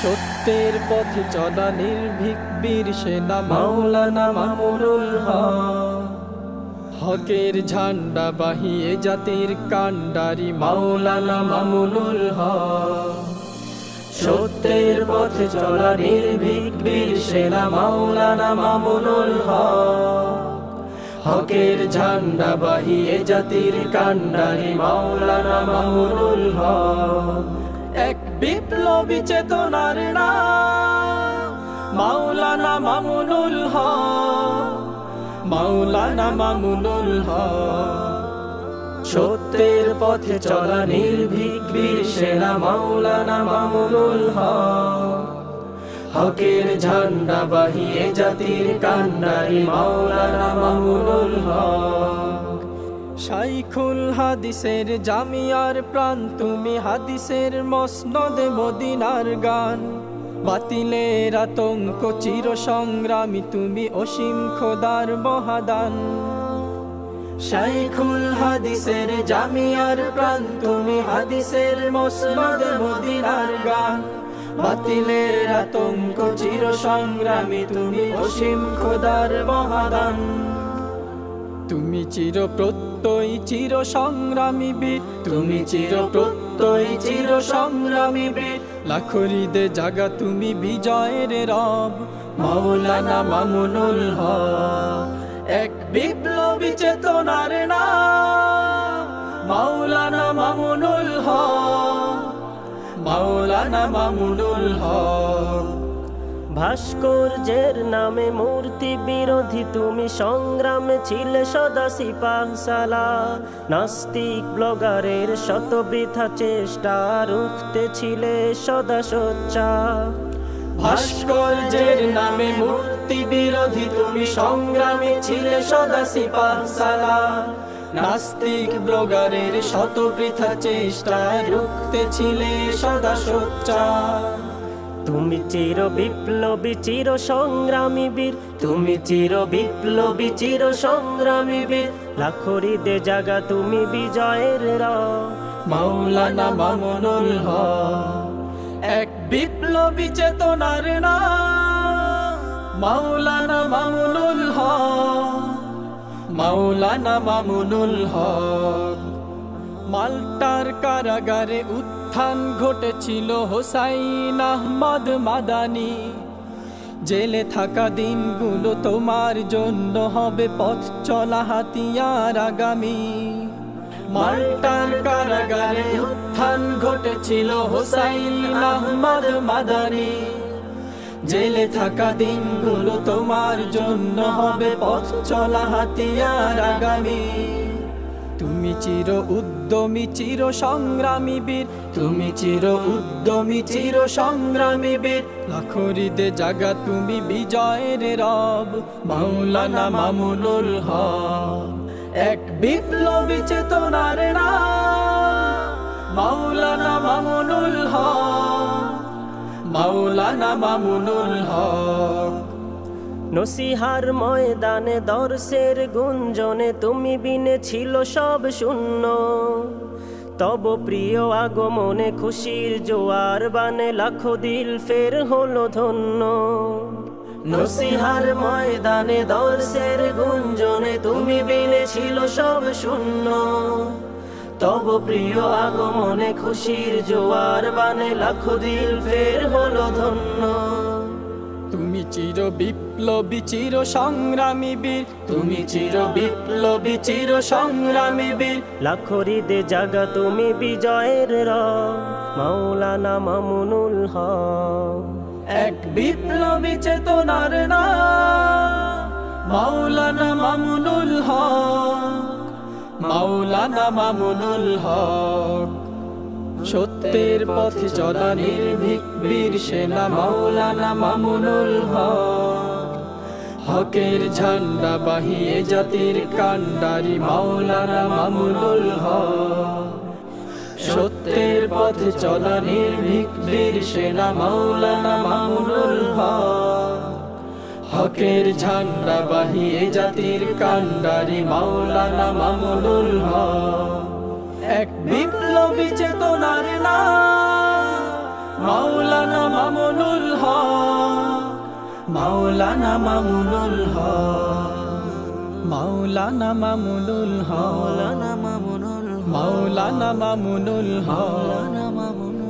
সত্যের পথে চলা নির্ভীক বীর সেনা, মাওলানা মামুনুল হক। হকের ঝান্ডা বাহিয়ে জাতির কান্ডারি মাওলানা মামুনুল হক। সত্যের পথে চলা নির্ভীক বীর সেনা, মাওলানা মামুনুল হক। হকের ঝান্ডা বাহিয়ে জাতির কান্ডারি মাওলানা মামুনুল হক। এক বিপ্লবী চেতনার মাওলানা মামুনুল হক। মাওলানা মামুনুল হক। সত্যের পথে চলা নির্ভীক বীর সেনা মাওলানা মামুনুল হক। হকের ঝান্ডা বাহিয়ে জাতির কান্ডারি মাওলানা মামুনুল হক। শাইখুল হাদিসের জামিয়ার প্রাণ, তুমি হাদিসের মসনদে মদিনার গান। বাতিলের আতঙ্ক চির সংগ্রামী তুমি অসীম খোদার মহাদান। শাইখুল হাদিসের জামিয়ার প্রাণ, তুমি হাদিসের মসনদে মদিনার গান। বাতিলের আতঙ্ক চির সংগ্রামী তুমি অসীম খোদার মহাদান। তুমি চির প্রত্যয় চির সংগ্রামী বীর। তুমি চির প্রত্যয় চির সংগ্রামী বীর। লাখরিদে জাগা তুমি বিজয়ের রব। মাওলানা মামুনুল হক, এক বিপ্লবী চেতনার নাম। মাওলানা মামুনুল হক। ভাস্কর্যের নামে মূর্তি বিরোধী তুমি সংগ্রামে ছিলে সদা সিপাহসালা নাস্তিক ব্লগারের শত বৃথা চেষ্টা রুখতে ছিলে সদা সোচ্চা। ভাস্কর্যের নামে মূর্তি বিরোধী তুমি সংগ্রামে ছিলে সদা সিপাহসালা নাস্তিক ব্লগারের শত বৃথা চেষ্টা, রুখতে ছিলে সদা সোচ্চা। তুমি চির বিপ্লবী, চির সংগ্রামী বীর, তুমি চির বিপ্লবী, চির সংগ্রামী বীর। লাখরিদে জাগা তুমি বিজয়ের রব মাওলানা মামুনুল এক বিপ্লবী চেতনার না। মাওলানা মামুনুল হক মাওলানা মামুনুল হক, মাল্টার কারাগারে উত্থান ঘটেছিল হোসাইন আহমদ মাদানি। জেলে থাকা দিনগুলো তোমার জন্য হবে পথ চলা হাতিয়ার আগামী। মাল্টার কারাগারে উত্থান ঘটেছিল হোসাইন আহমদ মাদানি। জেলে থাকা দিনগুলো তোমার জন্য হবে পথ চলা হাতিয়ার আগামী। তুমি চির উদ্যমী, চির সংগ্রামী বীর। তুমি চির উদ্যমী, চির সংগ্রামী বীর। লাখরিদে জাগা তুমি বিজয়ের রব, মাওলানা মামুনুল হক। এক বিপ্লবী চেতনার নাম, মাওলানা মামুনুল হক। মাওলানা মামুনুল হক। নসিহার ময়দানে দর্শের গুঞ্জনে তুমি বিনে ছিল সব শূন্য। তব প্রিয় আগমনে খুশির জোয়ার বানে লাখো দিল ফের হলো ধন্য। নসিহার ময়দানে দর্শের গুঞ্জনে তুমি বিনে ছিল সব শূন্য। তব প্রিয় আগমনে খুশির জোয়ার বানে লাখো দিল ফের হলো ধন্য। তুমি চির বিপ্লবী চির সংগ্রামী বীর। তুমি চির বিপ্লবী চির সংগ্রামী বীর। লাখরিদে জাগা তুমি বিজয়ের র। মাওলানা মামুনুল হক। এক বিপ্লবী চেতনার নাম। মাওলানা মামুনুল হক। সত্যের পথে চলা নির্ভীক বীর সেনা মাওলানা মামুনুল হক। হকের ঝান্ডা বাহিয়ে জাতির কান্ডারি মাওলানা মামুনুল হক। সত্যের পথে চলা নির্ভীক বীর সেনা মাওলানা মামুনুল হক। হকের ঝান্ডা বাহিয়ে জাতির কান্ডারি মাওলানা মামুনুল এক বিপ্লবী চেতনার না মাওলানা মামুনুল মাওলানা মামুনুল মাওলানা মামুনুল মাওলানা মামুনুল মাওলানা মামুনুল মাওলানা মামুনুল